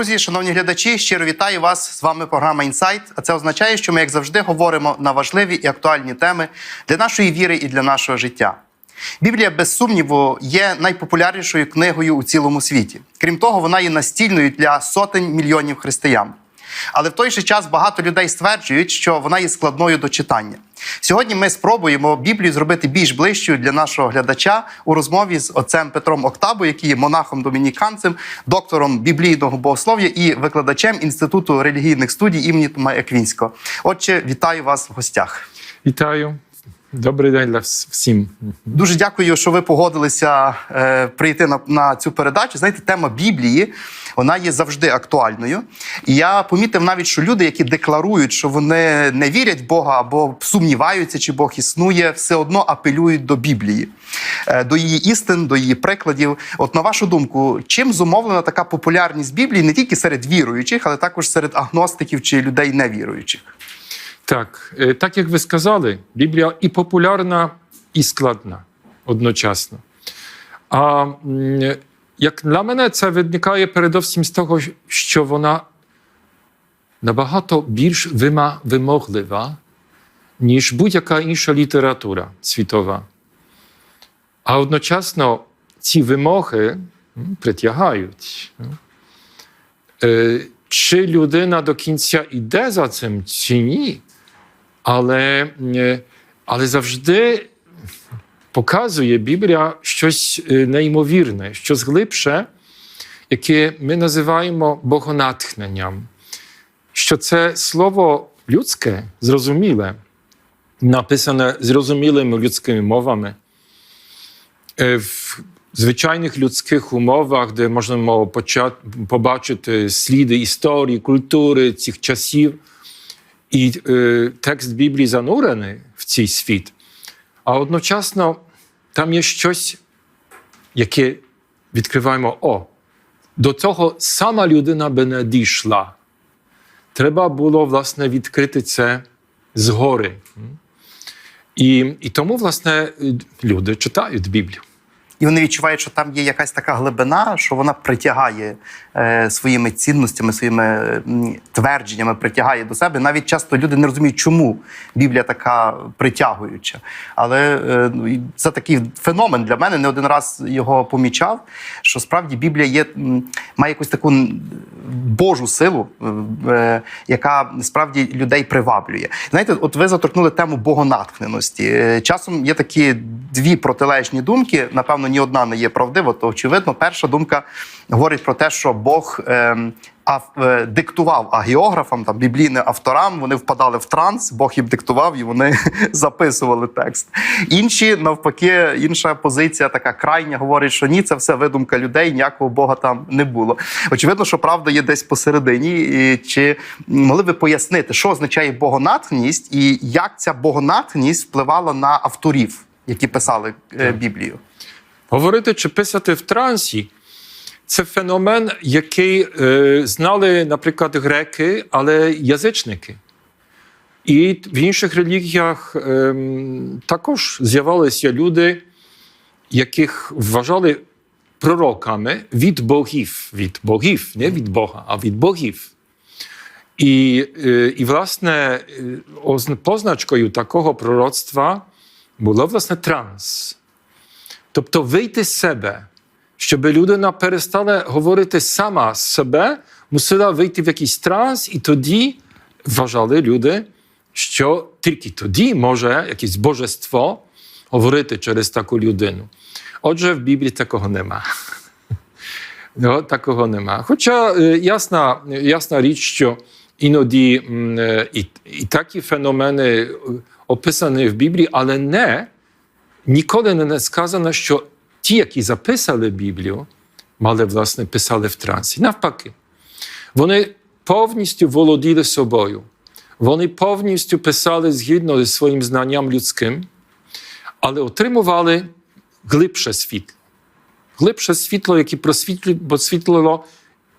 Друзі, шановні глядачі, щиро вітаю вас. З вами програма Інсайт. А це означає, що ми, як завжди, говоримо на важливі і актуальні теми для нашої віри і для нашого життя. Біблія, без сумніву, є найпопулярнішою книгою у цілому світі. Крім того, вона є настільною для сотень мільйонів християн. Але в той же час багато людей стверджують, що вона є складною до читання. Сьогодні ми спробуємо Біблію зробити більш ближчою для нашого глядача у розмові з отцем Петром Октабо, який є монахом-домініканцем, доктором біблійного богослов'я і викладачем Інституту релігійних студій імені Тома Еквінського. Отже, вітаю вас в гостях. Вітаю. Добрий день для всім. Дуже дякую, що ви погодилися е, прийти на, на цю передачу. Знаєте, тема Біблії вона є завжди актуальною. І я помітив навіть, що люди, які декларують, що вони не вірять в Бога або сумніваються, чи Бог існує, все одно апелюють до Біблії, е, до її істин, до її прикладів. От на вашу думку, чим зумовлена така популярність Біблії не тільки серед віруючих, але також серед агностиків чи людей невіруючих? Так, е, так як ви сказали, Біблія і популярна, і складна одночасно. А як для мене це виникає передовсім з того, що вона набагато більш вимоглива, ніж будь-яка інша література світова. А одночасно ці вимоги притягають. Е, Чи людина до кінця йде за цим, чи ні? Але, е, але завжди показує Біблія щось е, неймовірне, щось глибше, яке ми називаємо богонатхненням. Що це слово людське, зрозуміле, написане зрозумілими людськими мовами. Е, В звичайних людських умовах, де можемо побачити сліди історії, культури цих часів, і е, текст Біблії занурений в цей світ. А одночасно там є щось, яке відкриваємо: о, до цього сама людина би не дійшла. Треба було, власне, відкрити це згори. І, і тому, власне, люди читають Біблію. І вони відчувають, що там є якась така глибина, що вона притягає е, своїми цінностями, своїми твердженнями, притягає до себе. Навіть часто люди не розуміють, чому Біблія така притягуюча. Але е, ну, це такий феномен для мене. Не один раз його помічав. Що справді Біблія є, має якусь таку Божу силу, е, яка справді людей приваблює. Знаєте, от ви заторкнули тему богонатхненості. Е, Часом є такі дві протилежні думки. Напевно, ні одна не є правдива, то очевидно, перша думка говорить про те, що Бог. ем, е, диктував агіографам, там біблійним авторам, вони впадали в транс, Бог їм диктував і вони записували текст. Інші, навпаки, інша позиція, така крайня, говорить, що ні, це все видумка людей, ніякого Бога там не було. Очевидно, що правда є десь посередині. І чи могли ви пояснити, що означає богонатхність і як ця богонатхність впливала на авторів, які писали е, Біблію? Говорити чи писати в трансі це феномен, який е, знали, наприклад, греки, але язичники. І в інших релігіях е, також з'явилися люди, яких вважали пророками від богів, від богів, не від Бога, а від богів. І, е, і власне, е, позначкою такого пророцтва було власне транс. Тобто вийти з себе, щоб людина перестала говорити сама з себе, мусила вийти в якийсь транс, і тоді вважали люди, що тільки тоді може якесь божество говорити через таку людину. Отже, в Біблії такого нема. Такого нема. Хоча е, ясна, ясна річ, що іноді е, і, і такі феномени е, описані в Біблії, але не ніколи не сказано, що ті, які записали Біблію, мали, власне, писали в трансі. Навпаки, вони повністю володіли собою. Вони повністю писали згідно зі своїм знанням людським, але отримували глибше світло. Глибше світло, яке просвітлило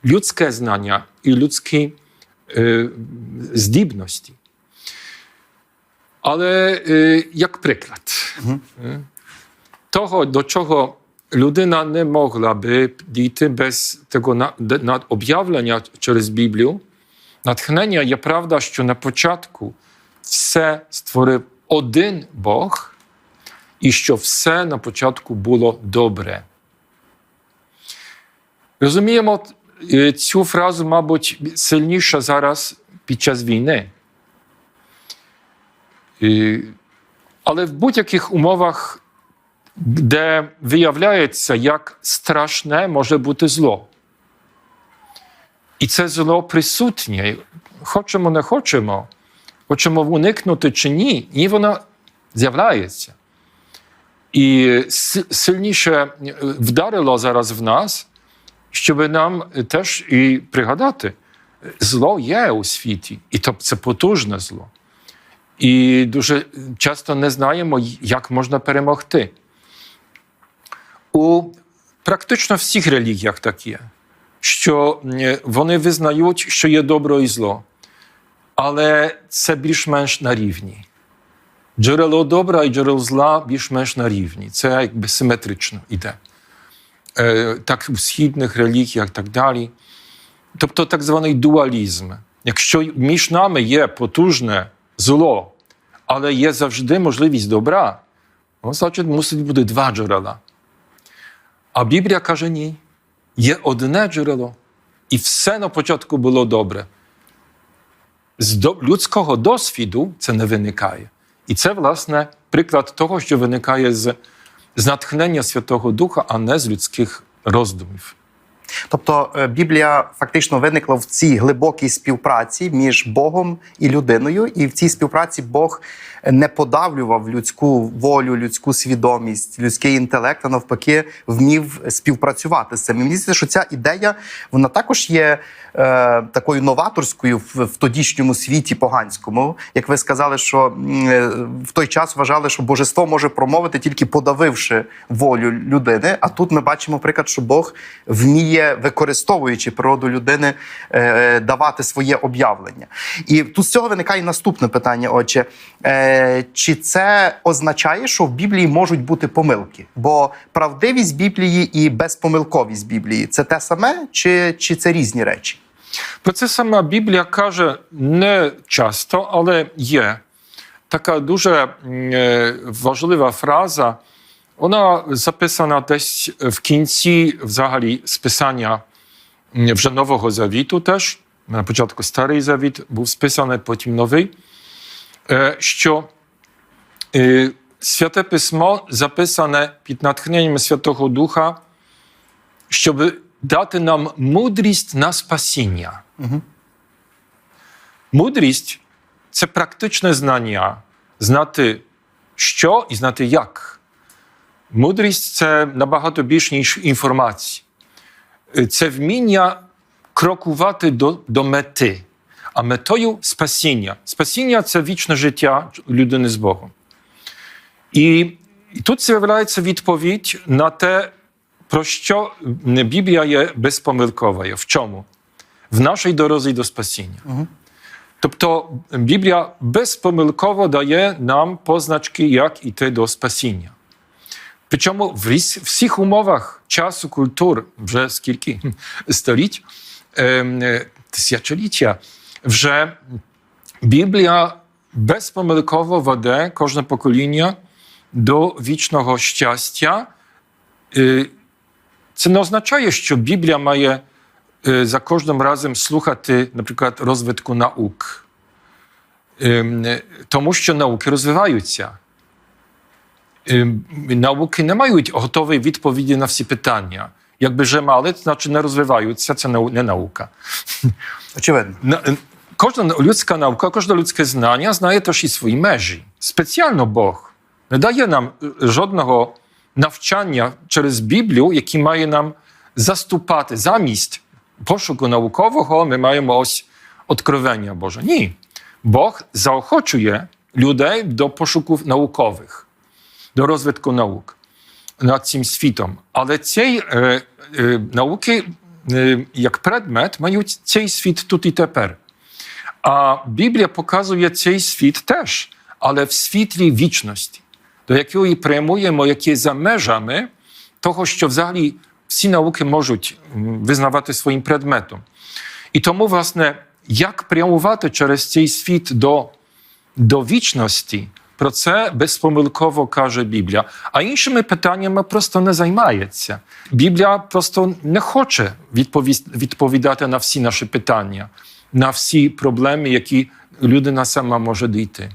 людське знання і людські е, здібності. Але е, як приклад того, до чого людина не могла би дійти без над- об'явлення через Біблію. Натхнення є правда, що на початку все створив один Бог, і що все на початку було добре. Розуміємо е, цю фразу, мабуть, сильніше зараз під час війни. Але в будь-яких умовах, де виявляється, як страшне може бути зло. І це зло присутнє. Хочемо, не хочемо, хочемо уникнути чи ні, ні, воно з'являється. І сильніше е, вдарило зараз в нас, щоб нам теж і пригадати, зло є у світі, і то це потужне зло. І дуже часто не знаємо, як можна перемогти. У практично всіх релігіях так є, що е, вони визнають, що є добро і зло, але це більш-менш на рівні. Джерело добра і джерело зла більш-менш на рівні. Це якби симетрично йде. Е, Так у східних релігіях так далі. Тобто так званий дуалізм. Якщо між нами є потужне зло, але є завжди можливість добра, ну, значить, мусить бути два джерела. А Біблія каже ні. Є одне джерело, і все на початку було добре. З людського досвіду це не виникає. І це, власне, приклад того, що виникає з, з натхнення Святого Духа, а не з людських роздумів. Тобто е, Біблія фактично виникла в цій глибокій співпраці між Богом і людиною, і в цій співпраці Бог не подавлював людську волю, людську свідомість, людський інтелект, а навпаки, вмів співпрацювати з цим. І мені здається, що ця ідея вона також є е, такою новаторською в, в тодішньому світі поганському. Як ви сказали, що е, в той час вважали, що божество може промовити тільки подавивши волю людини. А тут ми бачимо приклад, що Бог вміє, використовуючи природу людини, е, давати своє об'явлення. І тут з цього виникає наступне питання. Отже, е, чи це означає, що в Біблії можуть бути помилки? Бо правдивість Біблії і безпомилковість Біблії це те саме, чи, чи це різні речі? Про це сама Біблія каже не часто, але є така дуже е, важлива фраза. Вона записана десь в кінці взагалі списання вже Нового Завіту теж. На початку Старий Завіт був списаний, потім новий. Е, Що е, Святе Письмо записане під натхненням Святого Духа, щоб дати нам мудрість на спасіння. Мудрість це практичне знання, знати що і знати як. Мудрість це набагато більше, ніж інформації. Е, Це вміння крокувати до, до мети, а метою спасіння. Спасіння це вічне життя людини з Богом. І, і тут з'являється відповідь на те, про що Біблія є безпомилковою. В чому? В нашій дорозі до спасіння. Тобто Біблія безпомилково дає нам позначки, як іти до спасіння. Причому в всіх умовах часу, культур, вже скільки століть, ем, е, тисячоліття, вже Біблія безпомилково веде кожне покоління до вічного щастя. Е, Це не означає, що Біблія має е, за кожним разом слухати, наприклад, розвитку наук. Ем, е, Тому що науки розвиваються. Ем, Науки не мають готової відповіді на всі питання. Якби вже мали, то значить не розвиваються, це нау- не наука. Очевидно. На- е, Кожна людська наука, кожне людське знання знає теж і свої межі. Спеціально Бог не дає нам е, жодного навчання через Біблію, яке має нам заступати замість пошуку наукового, ми маємо ось откровення Боже. Ні. Бог заохочує людей до пошуків наукових, до розвитку наук над цим світом. Але ці е, е, науки, е, як предмет, мають цей світ тут і тепер. А Біблія показує цей світ теж, але в світлі вічності, до якої прямуємо, які за межами того, що взагалі всі науки можуть визнавати своїм предметом. І тому, власне, як прямувати через цей світ до, до вічності, про це безпомилково каже Біблія. А іншими питаннями просто не займається. Біблія просто не хоче відповідати на всі наші питання, на всі проблеми, які людина сама може дійти.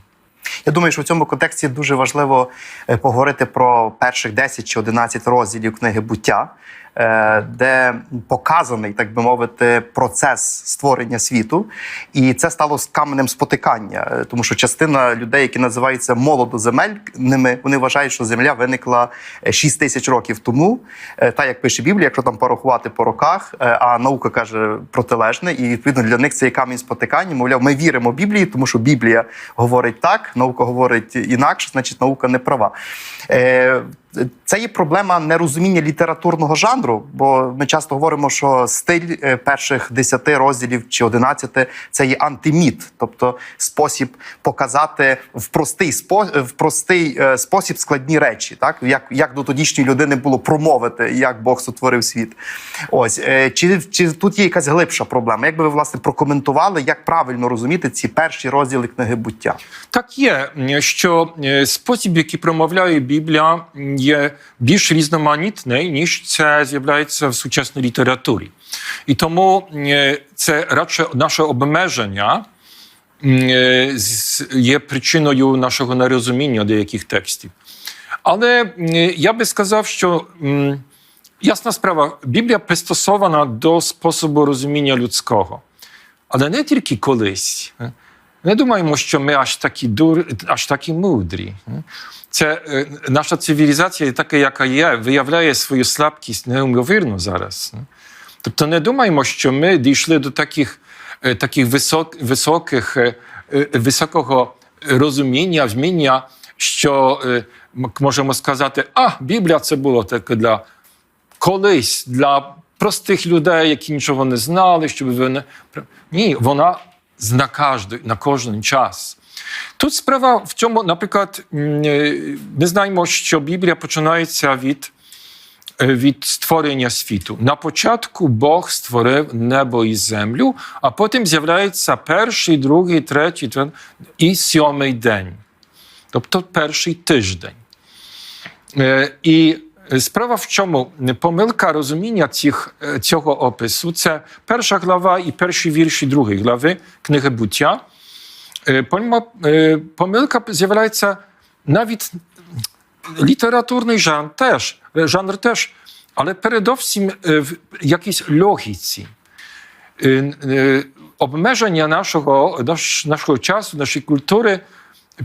Я думаю, що в цьому контексті дуже важливо е, поговорити про перших 10 чи 11 розділів книги буття, де показаний, так би мовити, процес створення світу. І це стало каменем спотикання, е, тому що частина людей, які називаються молодоземельними, вони вважають, що земля виникла 6 тисяч років тому. Е, Та як пише Біблія, якщо там порахувати по роках, е, а наука каже протилежне, і відповідно для них це є камінь спотикання. Мовляв, ми віримо Біблії, тому що Біблія говорить так, наука говорить інакше, значить наука не права. Е, Це є проблема нерозуміння літературного жанру, бо ми часто говоримо, що стиль е, перших 10 розділів чи 11 – це є антиміт, тобто спосіб показати в простий спо, в простий е, спосіб складні речі, так як, як до тодішньої людини було промовити, як Бог сотворив світ. Ось е, чи, чи тут є якась глибша проблема? Як би ви власне прокоментували, як правильно розуміти ці перші розділи книги буття? Так є, що е, спосіб, який промовляє Біблія, є більш різноманітний, ніж це з'являється в сучасній літературі. І тому е, це радше наше обмеження е, є причиною нашого нерозуміння деяких текстів. Але е, я би сказав, що ясна справа, Біблія пристосована до способу розуміння людського. Але не тільки колись. Не думаємо, що ми аж такі дур, аж такі мудрі. Це е, наша цивілізація, така, яка є, виявляє свою слабкість неймовірно зараз. Тобто не думаємо, що ми дійшли до таких, е, таких висок, високих, е, високого розуміння, вміння, що можемо сказати, а Біблія це було таке для колись для простих людей, які нічого не знали, щоб вони. Ні, вона на кожен, на кожен час. Тут справа в цьому, наприклад, е, ми знаємо, що Біблія починається від, е, від створення світу. На початку Бог створив небо і землю, а потім з'являється перший, другий, третій і сьомий день. Тобто перший тиждень. Е, І справа в чому помилка розуміння цих, е, цього опису це перша глава і перші вірші другої глави книги буття. Е, помимо- е, Помилка з'являється навіть літературний жанр теж, е, жанр теж, але передовсім е, в якійсь логіці. Е, е, Обмеження нашого, наш, нашого часу, нашої культури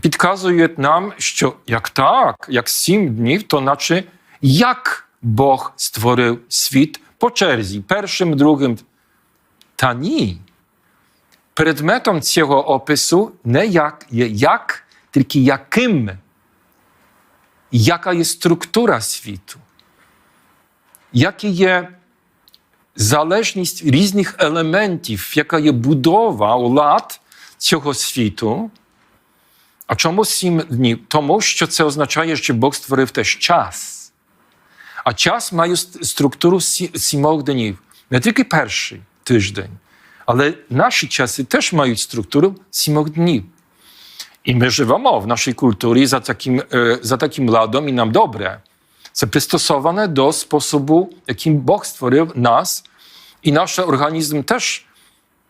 підказують нам, що як так, як сім днів, то наче як Бог створив світ по черзі, першим, другим. Та ні. Предметом цього опису не як є як, тільки яким. Яка є структура світу? Яка є залежність різних елементів, яка є будова, лад цього світу? А чому сім днів? Тому що це означає, що Бог створив теж час. А час має ст- структуру сі- сімох днів. Не тільки перший тиждень, але наші часи теж мають структуру сімох днів. І ми живемо в нашій культурі за таким, е, за таким ладом, і нам добре. Це пристосоване до способу, яким Бог створив нас, і наш організм теж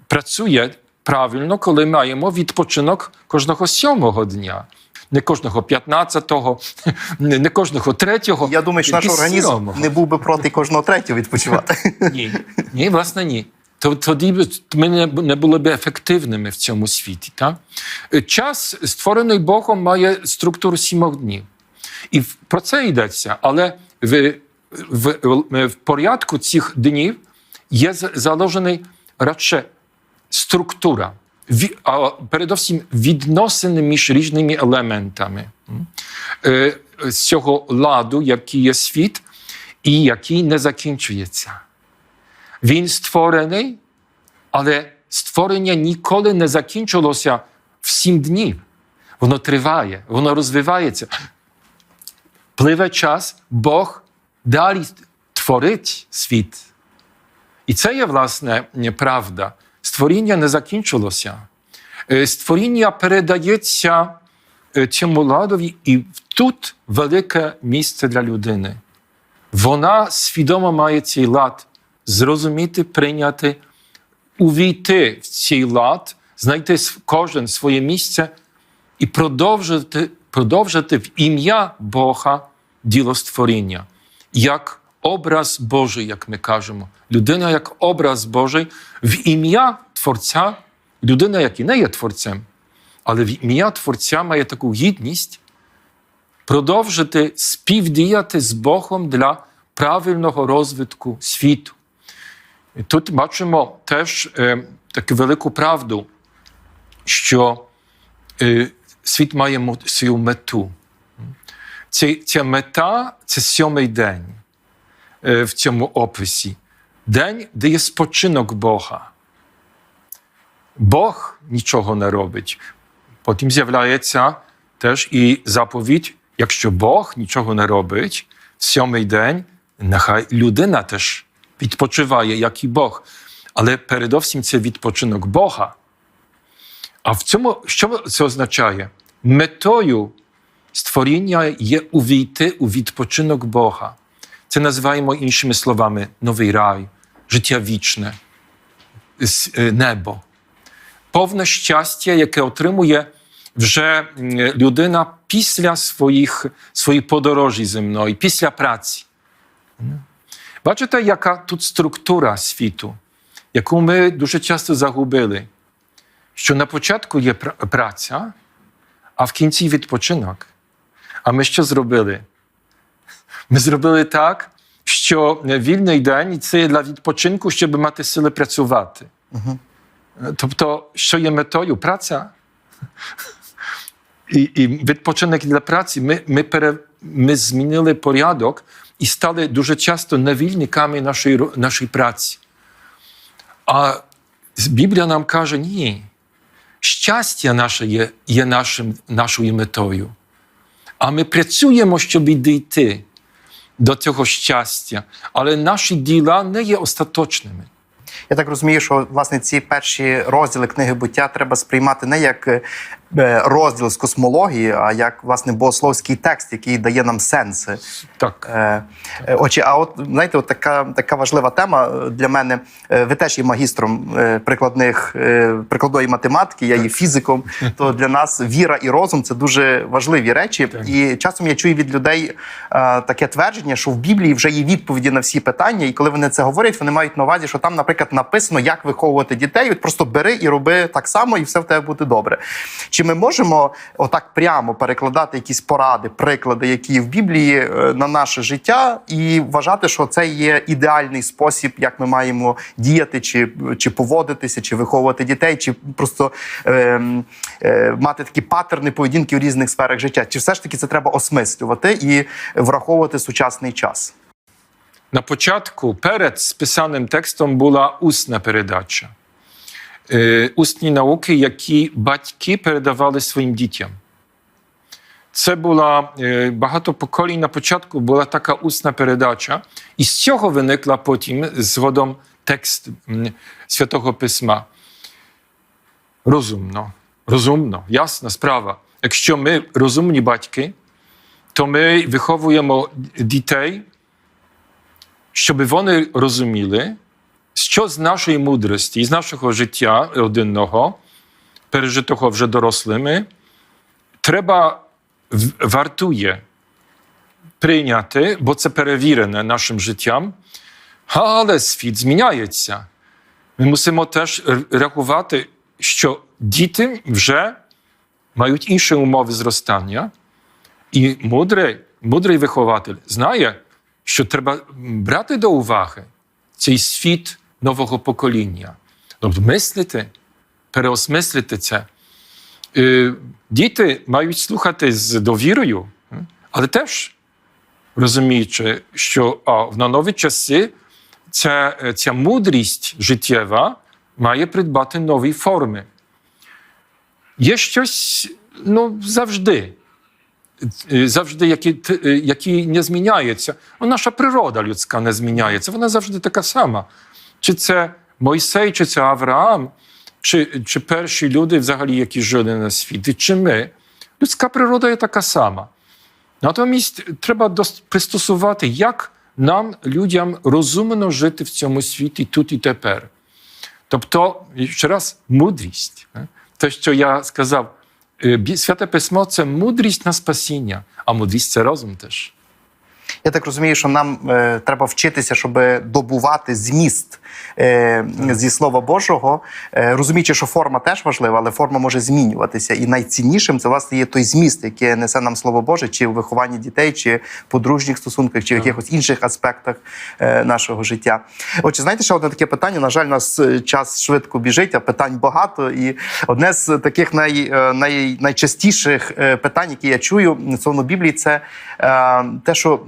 працює правильно, коли маємо відпочинок кожного сьомого дня. Не кожного 15-го, не кожного третього. Я думаю, що наш організм не був би проти кожного третього відпочивати. Ні, ні, власне, ні. Тоді б ми не, були б ефективними в цьому світі. Так? Час, створений Богом, має структуру сімох днів. І про це йдеться. Але в, в, в, порядку цих днів є за- заложений радше структура, а передовсім відносини між різними елементами цього ладу, який є світ, і який не закінчується. Він створений, але створення ніколи не закінчилося в сім днів. Воно триває, воно розвивається. Пливе час, Бог далі творить світ. І це є, власне, правда. Створіння не закінчилося. Е, Створіння передається е, цьому ладові, і тут велике місце для людини. Вона свідомо має цей лад зрозуміти, прийняти, увійти в цей лад, знайти кожен своє місце і продовжити, продовжити в ім'я Бога діло створіння, як образ Божий, як ми кажемо. Людина як образ Божий в ім'я Творця, людина, як і не є творцем, але в ім'я Творця має таку гідність продовжити співдіяти з Богом для правильного розвитку світу. І тут бачимо теж е, таку велику правду, що е, світ має свою мету. Ця, ця мета це сьомий день е, в цьому описі. День, де є спочинок Бога. Бог нічого не робить. Потім з'являється теж і заповідь, якщо Бог нічого не робить, в сьомий день нехай людина теж відпочиває, як і Бог. Але передовсім це відпочинок Бога. А в цьому що це означає? Метою створіння є увійти у відпочинок Бога. Це називаємо іншими словами новий рай, життя вічне, с- е, небо. Повне щастя, яке отримує вже м, людина після своїх, своєї подорожі земної, після праці. Бачите, яка тут структура світу, яку ми дуже часто загубили, що на початку є пра- праця, а в кінці відпочинок. А ми що зробили? Ми зробили так, що вільний день це є для відпочинку, щоб мати сили працювати. Тобто, що є метою? Праця. І, і відпочинок для праці. Ми, ми, пере, ми змінили порядок і стали дуже часто невільниками нашої, ро- нашої праці. А Біблія нам каже: ні. Щастя наше є, є нашим, нашою метою. А ми працюємо, щоб дійти до цього щастя. Але наші діла не є остаточними. Я так розумію, що власне ці перші розділи книги буття треба сприймати не як е, розділ з космології, а як власне богословський текст, який дає нам сенси. Так. Е, е, Отже, а от знаєте, от така, така важлива тема е, для мене. Е, Ви теж є магістром е, прикладних е, прикладної математики, я є фізиком. То для нас віра і розум це дуже важливі речі. І часом я чую від людей е, таке твердження, що в Біблії вже є відповіді на всі питання, і коли вони це говорять, вони мають на увазі, що там, наприклад, написано, як виховувати дітей. От просто бери і роби так само, і все в тебе буде добре. Чи ми можемо отак прямо перекладати якісь поради, приклади, які є в Біблії е, на наше життя, і вважати, що це є ідеальний спосіб, як ми маємо діяти, чи, чи поводитися, чи виховувати дітей, чи просто е, е, мати такі паттерни поведінки в різних сферах життя? Чи все ж таки це треба осмислювати і враховувати сучасний час? На початку перед списаним текстом була усна передача. Е, Усні науки, які батьки передавали своїм дітям. Це була е, багато поколінь на початку була така усна передача, і з цього виникла потім згодом текст Святого Письма. Розумно, розумно, ясна справа. Якщо ми розумні батьки, то ми виховуємо дітей щоб вони розуміли, що з нашої мудрості, з нашого життя родинного, пережитого вже дорослими, треба вартує прийняти, бо це перевірене нашим життям. Але світ зміняється. Ми мусимо теж рахувати, що діти вже мають інші умови зростання, і мудрий, мудрий вихователь знає, що треба брати до уваги цей світ нового покоління. Тобто мислити, переосмислити це. Е, Діти мають слухати з довірою, але теж розуміючи, що а, на нові часи ця, е, ця мудрість життєва має придбати нові форми. Є щось ну, завжди е, завжди які, які не зміняються. Ну, наша природа людська не зміняється, вона завжди така сама. Чи це Мойсей, чи це Авраам, чи, чи перші люди, взагалі, які жили на світі, чи ми. Людська природа є така сама. Натомість треба пристосувати, як нам, людям, розумно жити в цьому світі тут і тепер. Тобто, ще раз, мудрість. е. Те, що я сказав, е, Святе Письмо це мудрість на спасіння, а мудрість це розум теж. Я так розумію, що нам е, треба вчитися, щоб добувати зміст зі Слова Божого, е, розуміючи, що форма теж важлива, але форма може змінюватися. І найціннішим це власне є той зміст, який несе нам Слово Боже, чи в вихованні дітей, чи в подружніх стосунках, чи в якихось інших аспектах е, нашого життя. Отже, знаєте, ще одне таке питання. На жаль, у нас е, час швидко біжить, а питань багато. І одне з таких най, е, най, найчастіших е, питань, які я чую стосовно Біблії, це е, те, що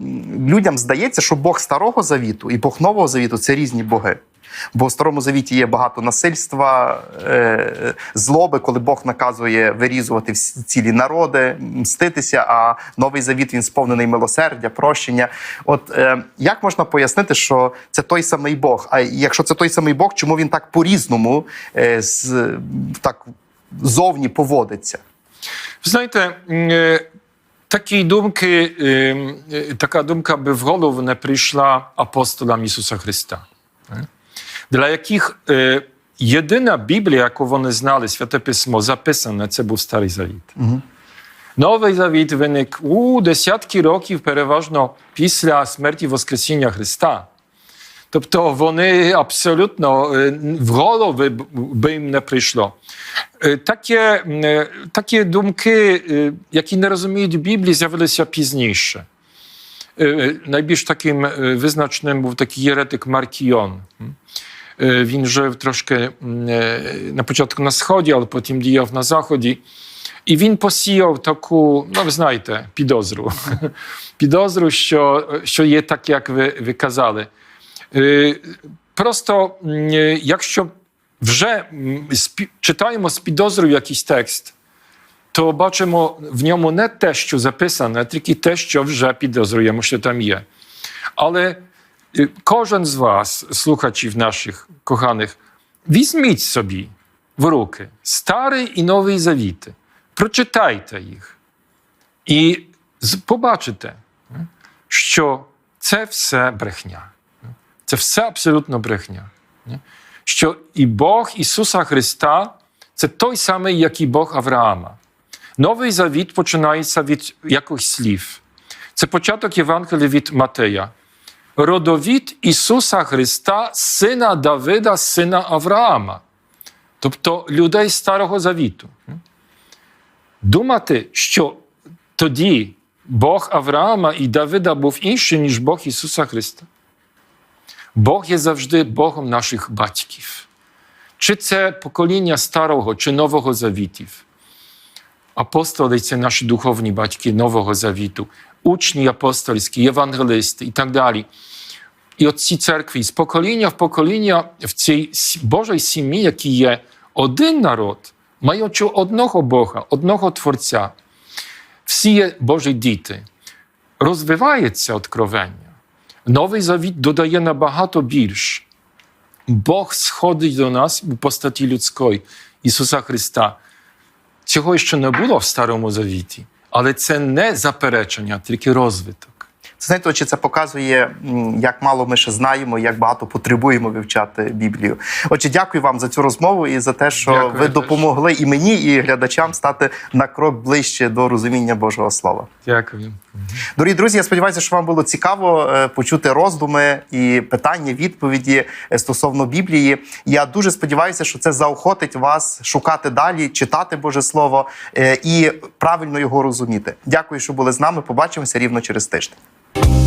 людям здається, що Бог старого завіту і Бог нового завіту це різні боги. Бо в старому завіті є багато насильства, е, злоби, коли Бог наказує вирізувати цілі народи, мститися. А новий завіт він сповнений милосердя, прощення. От е, як можна пояснити, що це той самий Бог? А якщо це той самий Бог, чому він так по-різному е, так зовні поводиться? Знаєте, такі думки, е, е, така думка би в голову не прийшла апостолам Ісуса Христа, для яких е, єдина Біблія, яку вони знали, Святе Письмо, записане, це був Старий Завіт. Новий Завіт виник у десятки років, переважно після смерті Воскресіння Христа. Тобто вони абсолютно е, в голови би їм не прийшло. Таке, е, такі думки, які не розуміють Біблії, з'явилися пізніше. Е, Найбільш таким е, визначним був такий єретик Маркіон. Е, Він жив трошки м, е, на початку на сході, але потім діяв на заході. І він посіяв таку, ну ви знаєте, підозру. підозру, що, що є так, як ви, ви казали. Е, Просто м, е, якщо вже м, спі- читаємо з підозрою якийсь текст, то бачимо в ньому не те, що записане, а тільки те, що вже підозрюємо, що там є. Але е, кожен з вас, слухачів наших коханих, візьміть собі в руки старий і новий завіти, прочитайте їх і побачите, е, що це все брехня. Це все абсолютно брехня. Що і Бог Ісуса Христа це той самий, як і Бог Авраама. Новий завіт починається від якихось слів. Це початок Євангелія від Матея. Родовід Ісуса Христа, сина Давида, сина Авраама. Тобто людей Старого Завіту. Думати, що тоді Бог Авраама і Давида був інший, ніж Бог Ісуса Христа. Бог є завжди Богом наших батьків. Чи це покоління Старого чи Нового Завітів. Апостоли це наші духовні батьки Нового Завіту, учні апостольські, євангелисти і так далі. І от ці церкви з покоління в покоління в цій Божій сім'ї, які є один народ, маючи одного Бога, одного Творця, всі є Божі діти. Розвивається откровення. Новий завіт додає набагато більш. Бог сходить до нас у постаті людської, Ісуса Христа. Цього ще не було в Старому Завіті, але це не заперечення, тільки розвиток. Це знаєте, чи це показує, як мало ми ще знаємо, як багато потребуємо вивчати Біблію. Отже, дякую вам за цю розмову і за те, що Дякую ви допомогли і мені, і глядачам стати на крок ближче до розуміння Божого Слова. Дякую. Дорогі друзі, я сподіваюся, що вам було цікаво е, почути роздуми і питання, відповіді е, стосовно Біблії. Я дуже сподіваюся, що це заохотить вас шукати далі, читати Боже Слово е, і правильно його розуміти. Дякую, що були з нами. Побачимося рівно через тиждень. you